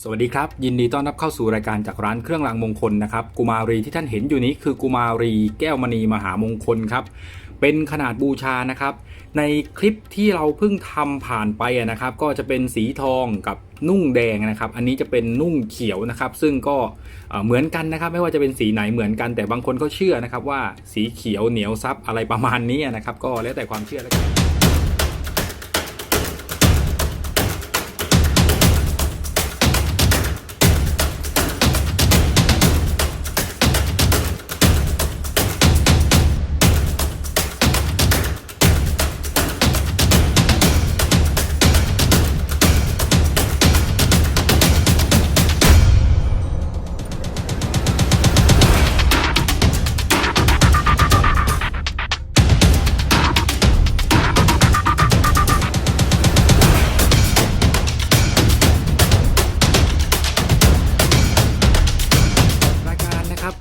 สวัสดีครับ ยินดีต้อนรับเข้าสู่รายการจากร้านเครื่องรางมงคลนะครับกุมารีที่ท่านเห็นอยู่นี้คือกุมารีแก้วมณีมหามงคลครับเป็นขนาดบูชานะครับ ในคลิปที่เราเพิ่งทำผ่านไปนะครับ ก็จะเป็นสีทองกับนุ่งแดงนะครับ อันนี้จะเป็นนุ่งเขียวนะครับ ซึ่งก็เอ่อเหมือนกันนะครับ ไม่ว่าจะเป็นสีไหนเหมือนกัน แต่บางคนก็เชื่อนะครับว่าสีเขียวเหนียวซับอะไรประมาณนี้นะครับ ก็แล้วแต่ความเชื่อแล้วกัน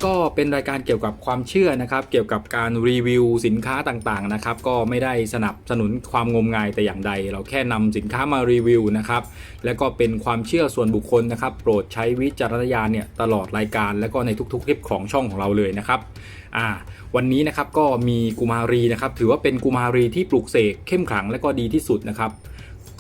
ก็เป็นรายการเกี่ยวกับความเชื่อนะครับ เกี่ยวกับการรีวิวสินค้าต่างๆนะครับ ก็ไม่ได้สนับสนุนความงมงายแต่อย่างใด เราแค่นำสินค้ามารีวิวนะครับ และก็เป็นความเชื่อส่วนบุคคลนะครับ โปรดใช้วิจารณญาณเนี่ยตลอดรายการ และก็ในทุกๆคลิปของช่องของเราเลยนะครับอ่าวันนี้นะครับก็มีกุมารีนะครับถือว่าเป็นกุมารีที่ปลูกเสกเข้มขลังและก็ดีที่สุดนะครับ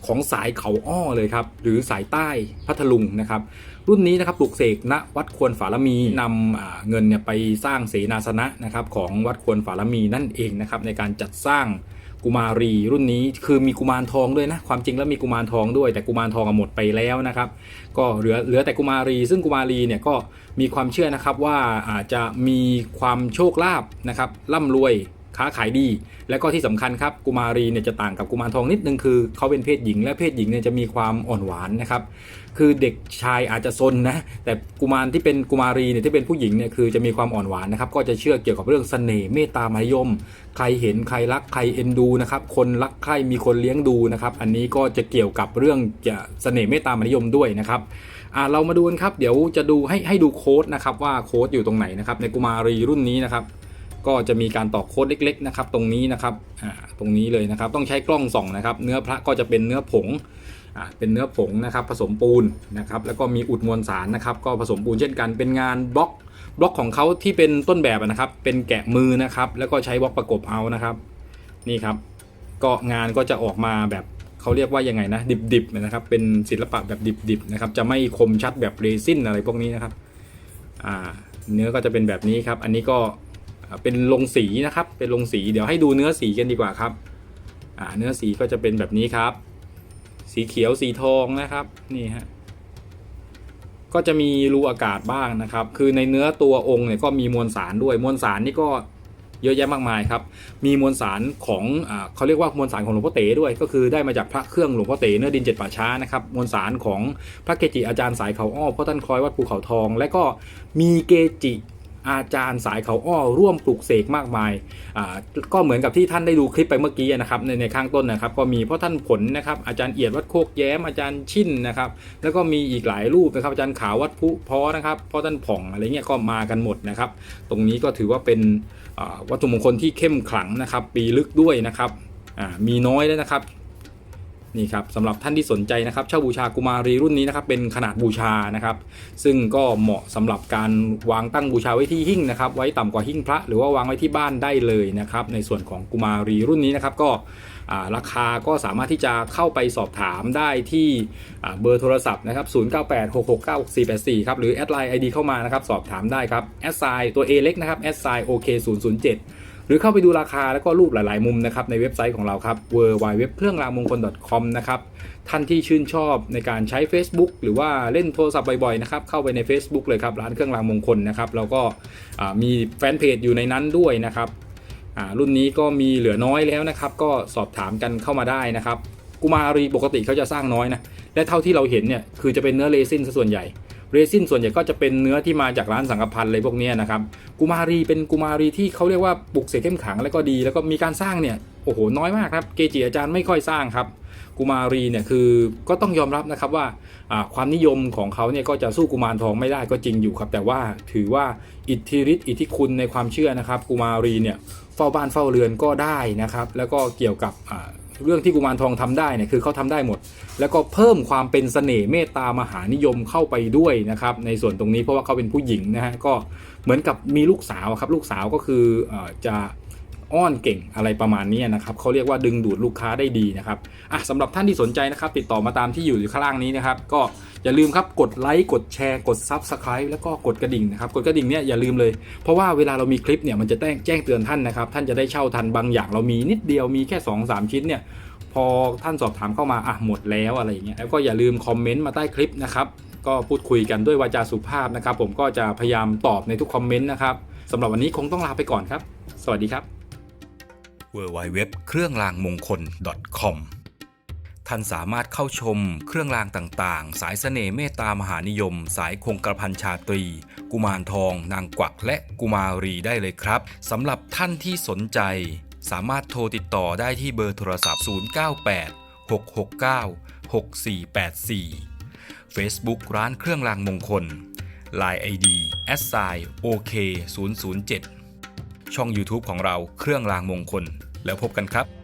ของสายเขาอ้อเลยครับหรือสายใต้พัทลุงนะครับ รุ่นนี้นะครับปลูกเสกณวัดควรฝาละมีนำอ่าเงินเนี่ยไปสร้างเสนาสนะนะครับของวัดควรฝาละมีนั่นเองนะครับในการจัดสร้างกุมารีรุ่นนี้คือมีกุมารทองด้วยนะความจริงแล้วมีกุมารทองด้วย แต่กุมารทองอะหมดไปแล้วนะครับ ก็เหลือเหลือแต่กุมารี ซึ่งกุมารีเนี่ยก็มีความเชื่อนะครับว่าอาจจะมีความโชคลาภนะครับร่ำรวย ค้าขายดี แล้วก็ที่สำคัญครับกุมารีเนี่ยจะต่างกับกุมารทองนิดนึงคือเขาเป็นเพศหญิง และเพศหญิงเนี่ยจะมีความอ่อนหวานนะครับคือเด็กชายอาจจะซนนะแต่กุมารที่เป็นกุมารีเนี่ยที่เป็นผู้หญิงเนี่ยคือจะมีความอ่อนหวานนะครับก็จะเชื่อเกี่ยวกับเรื่องเสน่ห์เมตตามหานิยม ใครเห็นใครรักใครเอ็นดูนะครับคนรักใครมีคนเลี้ยงดูนะครับอันนี้ก็จะเกี่ยวกับเรื่องจะเสน่ห์เมตตามหานิยมด้วยนะครับอ่าเรามาดูกันครับเดี๋ยวจะดูให้ให้ดูโค้ดนะครับว่าโค้ดอยู่ตรงไหนนะครับในกุมารีรุ่นนี้นะครับ ก็จะมีการตอกโค้ดเล็กๆนะครับตรงนี้นะครับอ่าตรงนี้เลยนะครับต้องใช้กล้องส่องนะครับ เนื้อพระก็จะเป็นเนื้อผงอ่าเป็นเนื้อผงนะครับผสมปูนนะครับแล้วก็มีอุดมวลสารนะครับ ก็ผสมปูนเช่นกันเป็นงานบล็อกบล็อกของเขาที่เป็นต้นแบบนะครับ เป็นแกะมือนะครับ แล้วก็ใช้บล็อกประกบเอานะครับ นี่ครับ ก็งานก็จะออกมาแบบเขาเรียกว่ายังไงนะดิบๆนะครับ เป็นศิลปะแบบดิบๆนะครับ จะไม่คมชัดแบบเรซินอะไรพวกนี้นะครับอ่าเนื้อก็จะเป็นแบบนี้ครับ อันนี้ก็ เป็นลงสีนะครับ เป็นลงสีเดี๋ยวให้ดูเนื้อสีกันดีกว่าครับเนื้อสีก็จะเป็นแบบนี้ครับ สีเขียวสีทองนะครับนี่ฮะก็จะมีรูอากาศบ้างนะครับ คือในเนื้อตัวองค์เนี่ยก็มีมวลสารด้วยมวลสารนี่ก็เยอะแยะมากมายครับ มีมวลสารของอเขาเรียกว่ามวลสารของหลวงพ่อเต๋ด้วย ก็คือได้มาจากพระเครื่องหลวงพ่อเต๋เนื้อดินเจ็ดป่าช้านะครับ มวลสารของพระเกจิอาจารย์สายเขาอ้อพ่อท่านคล้อยวัดภูเขาทอง และก็มีเกจิ อาจารย์สายเขาอ้อร่วมปลูกเสกมากมายก็เหมือนกับที่ท่านได้ดูคลิปไปเมื่อกี้นะครับในในข้างต้นนะครับ ก็มีพ่อท่านผลนะครับ อาจารย์เอียดวัดโคกแย้มอาจารย์ชินนะครับ แล้วก็มีอีกหลายรูปนะครับอาจารย์ขาววัดพุพอนะครับพ่อท่านผ่องอะไรเงี้ยก็มากันหมดนะครับ ตรงนี้ก็ถือว่าเป็นวัตถุมงคลที่เข้มขลังนะครับ ปีลึกด้วยนะครับมีน้อยแล้วนะครับ นี่ครับสำหรับท่านที่สนใจนะครับเช่าบูชากุมารีรุ่นนี้นะครับเป็นขนาดบูชานะครับ ซึ่งก็เหมาะสำหรับการวางตั้งบูชาไว้ที่หิ้งนะครับ ไว้ต่ำกว่าหิ้งพระ หรือว่าวางไว้ที่บ้านได้เลยนะครับ ในส่วนของกุมารีรุ่นนี้นะครับก็ราคาก็สามารถที่จะเข้าไปสอบถามได้ที่เบอร์โทรศัพท์นะครับ 0986696484 ครับ หรือแอดไลน์ ID เข้ามานะครับ สอบถามได้ครับแอดไซน์ตัว A เล็กนะครับแอดไซน์ OK 007 หรือเข้าไปดูราคาแล้วก็รูปหลาย ๆ มุมนะครับในเว็บไซต์ของเราครับ w w w เครื่องรางมงคล .com นะครับท่านที่ชื่นชอบในการใช้ Facebook หรือว่าเล่นโทรศัพท์บ่อย ๆ นะครับเข้าไปใน Facebook เลยครับร้านเครื่องรางมงคลนะครับแล้วก็มีแฟนเพจอยู่ในนั้นด้วยนะครับรุ่นนี้ก็มีเหลือน้อยแล้วนะครับก็สอบถามกันเข้ามาได้นะครับกุมารีปกติเขาจะสร้างน้อยนะและเท่าที่เราเห็นเนี่ยคือจะเป็นเนื้อเรซินซะส่วนใหญ่ เรซินส่วนใหญ่ก็จะเป็นเนื้อที่มาจากร้านสังกพันธ์อะไรพวกนี้นะครับกุมารีเป็นกุมารีที่เขาเรียกว่าปลุกเสกเข้มขังแล้วก็ดี แล้วก็มีการสร้างเนี่ยโอ้โหน้อยมากครับเกจิอาจารย์ไม่ค่อยสร้างครับกุมารีเนี่ยคือก็ต้องยอมรับนะครับว่าความนิยมของเขาเนี่ยก็จะสู้กุมารทองไม่ได้ก็จริงอยู่ครับ แต่ว่าถือว่าอิทธิฤทธิ์อิทธิคุณในความเชื่อนะครับ กุมารีเนี่ยเฝ้าบ้านเฝ้าเรือนก็ได้นะครับ แล้วก็เกี่ยวกับ เรื่องที่กุมารทองทำได้เนี่ยคือเขาทำได้หมด แล้วก็เพิ่มความเป็นเสน่ห์เมตตามหานิยมเข้าไปด้วยนะครับ ในส่วนตรงนี้เพราะว่าเขาเป็นผู้หญิงนะฮะก็เหมือนกับมีลูกสาวครับลูกสาวก็คือเออจะ อ้อนเก่งอะไรประมาณนี้นะครับเขาเรียกว่าดึงดูดลูกค้าได้ดีนะครับอะสำหรับท่านที่สนใจนะครับติดต่อมาตามที่อยู่ข้างล่างนี้นะครับก็อย่าลืมครับกดไลค์กดแชร์กด Subscribe แล้วก็กดกระดิ่งนะครับกดกระดิ่งเนี่ยอย่าลืมเลย เพราะว่าเวลาเรามีคลิปเนี่ยมันจะแจ้งแจ้งเตือนท่านนะครับท่านจะได้เช่าทันบางอย่างเรามีนิดเดียวมีแค่ 2 3 ชิ้นเนี่ยพอท่านสอบถามเข้ามาอะหมดแล้วอะไรอย่างเงี้ยแล้วก็อย่าลืมคอมเมนต์มาใต้คลิปนะครับก็พูดคุยกันด้วยวาจาสุภาพนะครับ ผมก็จะพยายามตอบในทุกคอมเมนต์นะครับสำหรับวันนี้คงต้องลาไปก่อนครับ สวัสดีครับ w w w เครื่องรางมงคล .com ท่านสามารถเข้าชมเครื่องรางต่างๆ สายเสน่ห์เมตตามหานิยม สายคงกระพันชาตรี กุมารทอง นางกวักและกุมารีได้เลยครับสำหรับท่านที่สนใจ สามารถโทรติดต่อได้ที่เบอร์โทรศัพท์ 098 669 6484 Facebook ร้านเครื่องรางมงคล Line ID s i OK 007 ช่อง YouTube ของเราเครื่องรางมงคล แล้วพบกันครับ